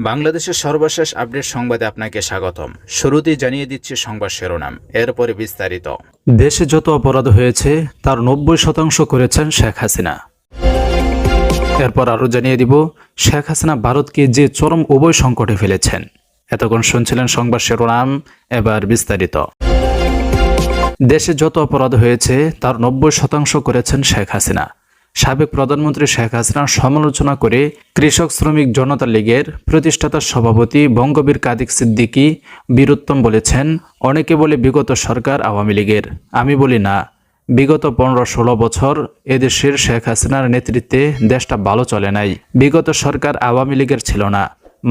বাংলাদেশের সর্বশেষ আপডেট সংবাদে আপনাকে স্বাগতম। শুরুতেই জানিয়ে দিচ্ছি সংবাদ শিরোনাম। এরপরে বিস্তারিত। দেশে যত অপরাধ হয়েছে, তার নব্বই শতাংশ করেছেন শেখ হাসিনা। এরপর আরও জানিয়ে দিব, শেখ হাসিনা ভারতকে যে চরম উভয় সংকটে ফেলেছেন। এতক্ষণ শুনছিলেন সংবাদ শিরোনাম, এবার বিস্তারিত। দেশে যত অপরাধ হয়েছে, তার নব্বই শতাংশ করেছেন শেখ হাসিনা। সাবেক প্রধানমন্ত্রী শেখ হাসিনার সমালোচনা করে কৃষক শ্রমিক জনতা লীগের প্রতিষ্ঠাতা সভাপতি বঙ্গবীর কাদিক সিদ্দিকী বীরুত্তম বলেছেন, অনেকে বলে বিগত সরকার আওয়ামী লীগের। আমি বলি না, বিগত পনেরো ষোলো বছর এদেশের শেখ হাসিনার নেতৃত্বে দেশটা ভালো চলে নাই। বিগত সরকার আওয়ামী লীগের ছিল না,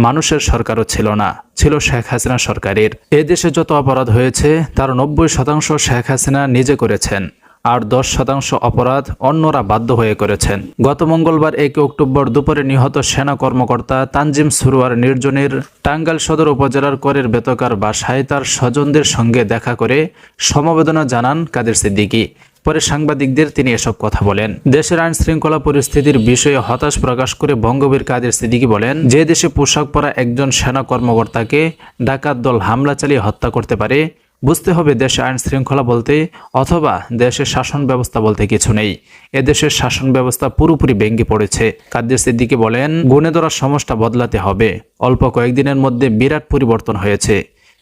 মানুষের সরকারও ছিল না, ছিল শেখ হাসিনা সরকারের। এদেশে যত অপরাধ হয়েছে, তার নব্বই শতাংশ শেখ হাসিনা নিজে করেছেন। আর দশ শতাংশ অপরাধ অন্যরা বাধ্য হয়ে করেছেন। গত মঙ্গলবার এক অক্টোবর দুপুরে নিহত সেনা কর্মকর্তা তানজিম সুরুয়ার নির্জনের টাঙ্গাইল সদর উপজেলার করের বেতকার বাসায় তার স্বজনদের সঙ্গে দেখা করে সমবেদনা জানান কাদের সিদ্দিকী। পরে সাংবাদিকদের তিনি এসব কথা বলেন। দেশের আইন শৃঙ্খলা পরিস্থিতির বিষয়ে হতাশ প্রকাশ করে বঙ্গবীর কাদের সিদ্দিকী বলেন, যে দেশে পোশাক পরা একজন সেনা কর্মকর্তাকে ডাকাত দল হামলা চালিয়ে হত্যা করতে পারে বুঝতে হবে দেশে আইন শৃঙ্খলা বলতে অথবা দেশের শাসন ব্যবস্থা বলতে কিছু নেই। এদেশের শাসন ব্যবস্থা পুরোপুরি ভেঙে পড়েছে। কাদের সিদ্দিকি বলেন, গুণে ধরা সমস্যা বদলাতে হবে। অল্প কয়েকদিনের মধ্যে বিরাট পরিবর্তন হয়েছে।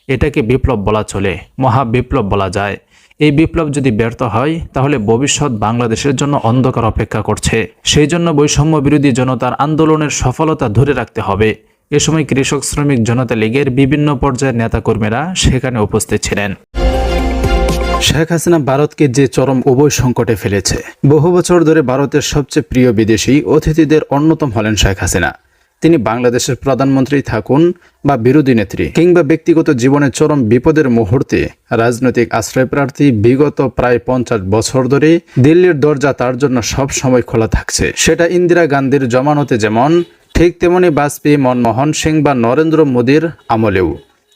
এটাকে বিপ্লব বলা চলে, মহা বিপ্লব বলা যায়। এই বিপ্লব যদি ব্যর্থ হয়, তাহলে ভবিষ্যৎ বাংলাদেশের জন্য অন্ধকার অপেক্ষা করছে। সেই জন্য বৈষম্য বিরোধী জনতার আন্দোলনের সফলতা ধরে রাখতে হবে। এ সময় কৃষক শ্রমিক জনতা লীগের বিভিন্ন পর্যায়ের নেতাকর্মীরা সেখানে উপস্থিত ছিলেন। শেখ হাসিনা ভারতকে যে চরম উভয় সংকটে ফেলেছে, বহু বছর ধরে ভারতের সবচেয়ে প্রিয় বিদেশি অতিথিদের অন্যতম হলেন শেখ হাসিনা। তিনি বাংলাদেশের প্রধানমন্ত্রী থাকুন বা বিরোধী নেত্রী কিংবা ব্যক্তিগত জীবনে চরম বিপদের মুহূর্তে রাজনৈতিক আশ্রয়প্রার্থী বিগত প্রায় পঞ্চাশ বছর ধরে দিল্লির দরজা তার জন্য সব সময় খোলা থাকছে। সেটা ইন্দিরা গান্ধীর জমানতে যেমন ঠিক তেমনি বাজপেয়ী মনমোহন সিং বা নরেন্দ্র মোদীর আমলেও।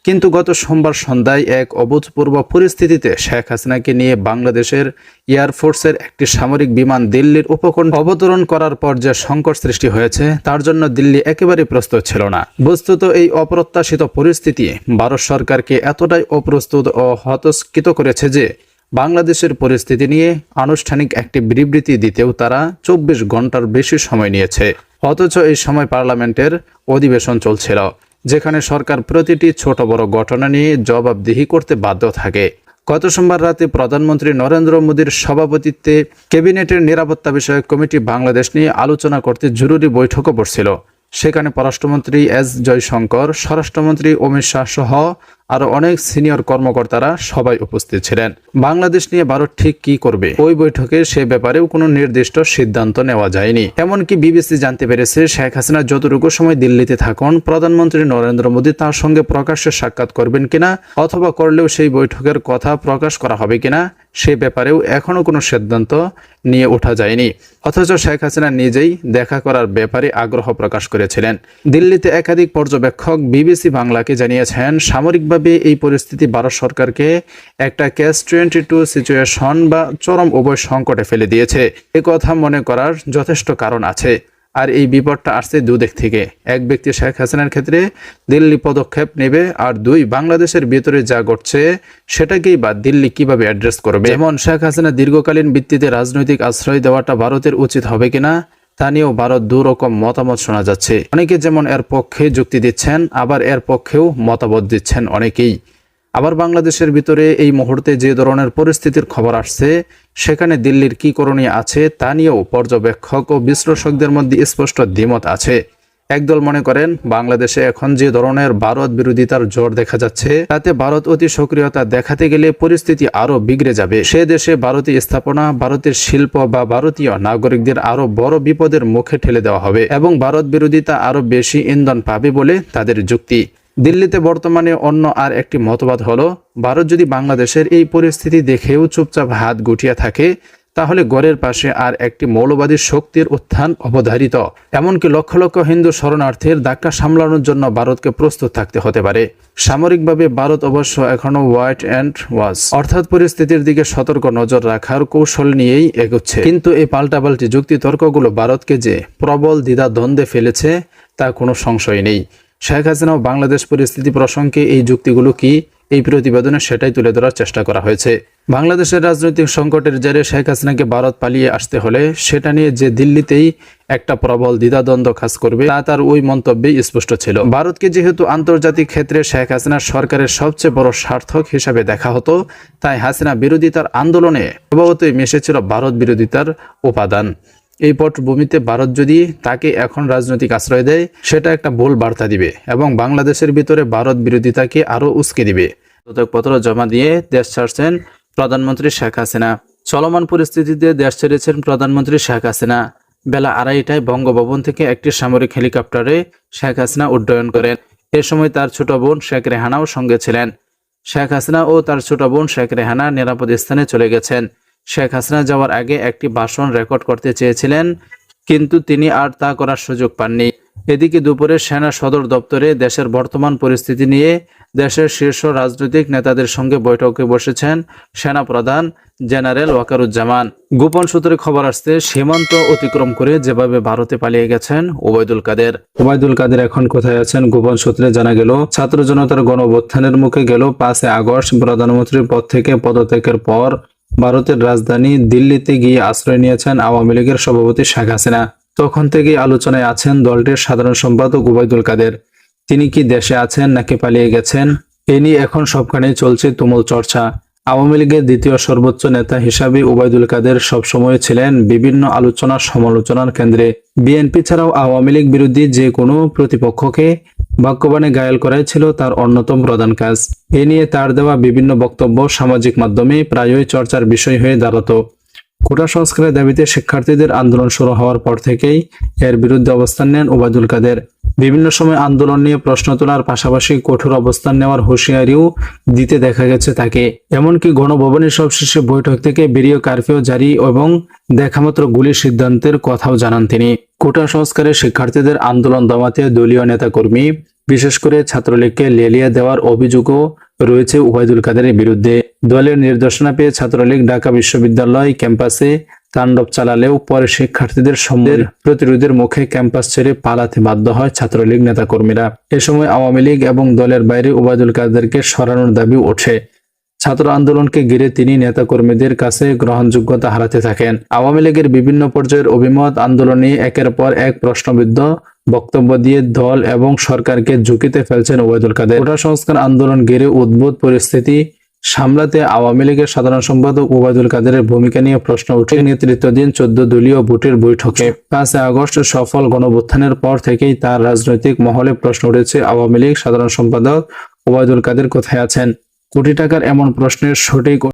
কিন্তু গত সোমবার সন্ধ্যায় এক অভূতপূর্ব পরিস্থিতিতে শেখ হাসিনাকে নিয়ে বাংলাদেশের এয়ারফোর্সের একটি সামরিক বিমান দিল্লির উপকণ্ঠ অবতরণ করার পর যে সংকট সৃষ্টি হয়েছে, তার জন্য দিল্লি একেবারে প্রস্তুত ছিল না। বস্তুত এই অপ্রত্যাশিত পরিস্থিতি ভারত সরকারকে এতটাই অপ্রস্তুত ও হতস্কৃত করেছে যে বাংলাদেশের পরিস্থিতি নিয়ে আনুষ্ঠানিক একটি বিবৃতি দিতেও তারা চব্বিশ ঘণ্টার বেশি সময় নিয়েছে। অথচ এই সময় পার্লামেন্টের অধিবেশন চলছিল, যেখানে সরকার প্রতিটি ছোট বড় ঘটনা নিয়ে জবাবদিহি করতে বাধ্য থাকে। গত সোমবার রাতে প্রধানমন্ত্রী নরেন্দ্র মোদীর সভাপতিত্বে ক্যাবিনেটের নিরাপত্তা বিষয়ক কমিটি বাংলাদেশ নিয়ে আলোচনা করতে জরুরি বৈঠকও বসছিল। সেখানে পররাষ্ট্রমন্ত্রী এস জয়শঙ্কর, স্বরাষ্ট্রমন্ত্রী অমিত শাহ সহ আরও অনেক সিনিয়র কর্মকর্তারা সবাই উপস্থিত ছিলেন। বাংলাদেশ নিয়ে ভারত ঠিক কি করবে? ওই বৈঠকে সে ব্যাপারেও কোনো নির্দিষ্ট সিদ্ধান্ত নেওয়া যায়নি। এমনকি বিবিসি জানতে পেরেছে, শেখ হাসিনা যতটুকু সময় দিল্লিতে থাকুন, প্রধানমন্ত্রী নরেন্দ্র মোদী তার সঙ্গে প্রকাশ্যে সাক্ষাৎ করবেন কিনা, অথবা করলেও সেই বৈঠকের কথা প্রকাশ করা হবে কিনা, সে ব্যাপারেও এখনও কোনো সিদ্ধান্ত নিয়ে ওঠা যায়নি। অথচ শেখ হাসিনা নিজেই দেখা করার ব্যাপারে আগ্রহ প্রকাশ করেছিলেন। দিল্লিতে একাধিক পর্যবেক্ষক বিবিসি বাংলাকে জানিয়েছেন, সামরিকভাবে এই পরিস্থিতি ভারত সরকারকে একটা ক্যাশ টোয়েন্টি টু সিচুয়েশন বা চরম উভয় সংকটে ফেলে দিয়েছে। এ কথা মনে করার যথেষ্ট কারণ আছে। আর এই বিপদটা আসছে দুদিক থেকে। এক ব্যক্তি শেখ হাসিনার ক্ষেত্রে দিল্লি পদক্ষেপ নেবে আর দুই, বাংলাদেশের ভিতরে যা ঘটছে সেটাকেই বা দিল্লি কীভাবে অ্যাড্রেস করবে? যেমন শেখ হাসিনা দীর্ঘকালীন ভিত্তিতে রাজনৈতিক আশ্রয় দেওয়াটা ভারতের উচিত হবে কিনা? তা নিয়েও ভারত দুরকম মতামত শোনা যাচ্ছে। অনেকে যেমন এর পক্ষে যুক্তি দিচ্ছেন, আবার এর পক্ষেও মতামত দিচ্ছেন অনেকেই। আবার বাংলাদেশের ভিতরে এই মুহূর্তে যে ধরনের পরিস্থিতির খবর আসছে, সেখানে দিল্লির কি করণীয় আছে তা নিয়েও পর্যবেক্ষক ও বিশ্লেষকদের মধ্যে স্পষ্ট দ্বিমত আছে। একদল মনে করেন, বাংলাদেশে এখন যে ধরনের ভারত বিরোধিতার জোর দেখা যাচ্ছে, তাতে ভারত অতি সক্রিয়তা দেখাতে গেলে পরিস্থিতি আরও বিগড়ে যাবে। সে দেশে ভারতীয় স্থাপনা, ভারতের শিল্প বা ভারতীয় নাগরিকদের আরও বড় বিপদের মুখে ঠেলে দেওয়া হবে এবং ভারত বিরোধিতা আরও বেশি ইন্ধন পাবে বলে তাদের যুক্তি। দিল্লিতে বর্তমানে অন্য আর একটি মতবাদ হলো, ভারত যদি বাংলাদেশের এই পরিস্থিতি দেখেও চুপচাপ হাত গুটিয়ে থাকে তাহলে গড়ের পাশে আর একটি মৌলবাদী শক্তির উত্থান অবধারিত। এমনকি লক্ষ লক্ষ হিন্দু শরণার্থীর ধাক্কা সামলানোর জন্য ভারতকে প্রস্তুত থাকতে হতে পারে। সামরিকভাবে ভারত অবশ্য এখনও হোয়াইট অ্যান্ড ওয়াজ অর্থাৎ পরিস্থিতির দিকে সতর্ক নজর রাখার কৌশল নিয়েই এগোচ্ছে। কিন্তু এই পাল্টাপাল্টি যুক্তি তর্কগুলো ভারতকে যে প্রবল দ্বিধা দ্বন্দ্বে ফেলেছে, তা কোনো সংশয় নেই। শেখ হাসিনা ও বাংলাদেশ পরিস্থিতি প্রসঙ্গে এই যুক্তিগুলো কি, এই প্রতিবেদনে সেটাই তুলে ধরার চেষ্টা করা হয়েছে। বাংলাদেশের রাজনৈতিক সংকটের জেরে শেখ হাসিনাকে ভারত পালিয়ে আসতে হলে সেটা নিয়ে যে দিল্লিতেই একটা প্রবল দ্বিধাদ্বন্দ্ব কাজ করবে, তা তার ওই মন্তব্যেই স্পষ্ট ছিল। ভারতকে যেহেতু আন্তর্জাতিক ক্ষেত্রে শেখ হাসিনা সরকারের সবচেয়ে বড় সার্থক হিসাবে দেখা হতো, তাই হাসিনা বিরোধিতার আন্দোলনে স্বভাবতই মিশেছিল ভারত বিরোধিতার উপাদান। এই পটভূমিতে ভারত যদি তাকে এখন রাজনৈতিক আশ্রয় দেয়, সেটা একটা ভুল বার্তা দিবে এবং বাংলাদেশের ভিতরে ভারত বিরোধিতাকে আরও উস্কে দিবে। পত্র জমা দিয়ে দেশ ছাড়ছেন প্রধানমন্ত্রী শেখ হাসিনা। চলমান পরিস্থিতিতে দেশ ছেড়েছেন প্রধানমন্ত্রী শেখ হাসিনা। বেলা আড়াইটায় বঙ্গভবন থেকে একটি সামরিক হেলিকপ্টারে শেখ হাসিনা উড্ডয়ন করেন। এ সময় তার ছোট বোন শেখ রেহানাও সঙ্গে ছিলেন। শেখ হাসিনা ও তার ছোট বোন শেখ রেহানা নিরাপদ স্থানে চলে গেছেন। শেখ হাসিনা যাওয়ার আগে একটি ভাষণ রেকর্ড করতে চেয়েছিলেন, কিন্তু তিনি আর তা করার সুযোগ পাননি। এদিকে দুপুরে সেনা সদর দপ্তরে দেশের বর্তমান পরিস্থিতি নিয়ে দেশের শীর্ষ রাজনৈতিক নেতাদের সঙ্গে বৈঠকে বসেছেন সেনা প্রধান জেনারেল ওয়াকারুজ্জামান। গোপন সূত্রে খবর আসতে সীমান্ত অতিক্রম করে যেভাবে ভারতে পালিয়ে গেছেন ওবায়দুল কাদের। ওবায়দুল কাদের এখন কোথায় আছেন গোপন সূত্রে জানা গেল, ছাত্র জনতার গণ মুখে গেল পাঁচে আগস্ট প্রধানমন্ত্রীর পদ থেকে পদত্যাগের পর। ভারতের রাজধানী দিল্লিতে গিয়ে আশ্রয় নিয়েছেন আওয়ামী লীগের সভাপতি শেখ হাসিনা। তখন থেকেই আলোচনায় আছেন দলটির সাধারণ সম্পাদক ওবায়দুল কাদের। তিনি কি দেশে আছেন নাকি পালিয়ে গেছেন, এ নিয়ে এখন সবখানেই চলছে তুমুল চর্চা। আওয়ামী লীগের দ্বিতীয় সর্বোচ্চ নেতা হিসাবে ওবায়দুল কাদের সবসময় ছিলেন বিভিন্ন আলোচনা সমালোচনার কেন্দ্রে। বিএনপি ছাড়াও আওয়ামী লীগ বিরোধী যে কোনো প্রতিপক্ষকে বাক্যবাণে ঘায়াল করাই ছিল তার অন্যতম প্রধান কাজ। এ নিয়ে তার দেওয়া বিভিন্ন বক্তব্য সামাজিক মাধ্যমে প্রায়ই চর্চার বিষয় হয়ে দাঁড়াতো। কোটা সংস্কারের দাবিতে শিক্ষার্থীদের আন্দোলন শুরু হওয়ার পর থেকেই এর বিরুদ্ধে অবস্থান নেন ওবায়দুল কাদের। বিভিন্ন সময় আন্দোলন নিয়ে প্রশ্ন তোলার পাশাপাশি কঠোর অবস্থান নেওয়ার হুঁশিয়ারিও দিতে দেখা গেছে তাকে। এমনকি গণভবনের সবশেষে বৈঠক থেকে বেরিয়ে কারফিউ জারি এবং দেখামাত্র গুলির সিদ্ধান্তের কথাও জানান তিনি। কোটা সংস্কারে শিক্ষার্থীদের আন্দোলন দমাতে দলীয় নেতাকর্মী, বিশেষ করে ছাত্রলীগকে লেলিয়ে দেওয়ার অভিযোগও রয়েছে ওবায়দুল কাদেরের বিরুদ্ধে। দলের নির্দেশনা পেয়ে ছাত্রলীগ ঢাকা বিশ্ববিদ্যালয় ক্যাম্পাসে তাণ্ডব চালালেও পরে শিক্ষার্থীদের সময়ের প্রতিরোধের মুখে ক্যাম্পাস ছেড়ে পালাতে বাধ্য হয় ছাত্রলীগ নেতাকর্মীরা। এ সময় আওয়ামী লীগ এবং দলের বাইরে ওবায়দুল কাদেরকে সরানোর দাবি ওঠে। ছাত্র আন্দোলনকে ঘিরে তিনি নেতাকর্মীদের কাছে গ্রহণযোগ্যতা হারাতে থাকেন। আওয়ামী লীগের বিভিন্ন পর্যায়ের অভিমত আন্দোলনে একের পর এক প্রশ্নবিদ্ধ বক্তব্য দিয়ে দল এবং সরকারকে ঝুঁকিতে ফেলছেন ওবায়দুল কাদের। কোটা সংস্কার আন্দোলন ঘিরে উদ্ভূত পরিস্থিতি সামলাতে আওয়ামী লীগের সাধারণ সম্পাদক ওবায়দুল কাদেরের ভূমিকা নিয়ে প্রশ্ন উঠে। নেতৃত্বাধীন চোদ্দ দলীয় ভোটের বৈঠকে পাঁচ আগস্ট সফল গণভ্যুত্থানের পর থেকেই তার রাজনৈতিক মহলে প্রশ্ন উঠেছে, আওয়ামী লীগ সাধারণ সম্পাদক ওবায়দুল কাদের কোথায় আছেন? কোটি টাকার এমন প্রশ্নের সঠিক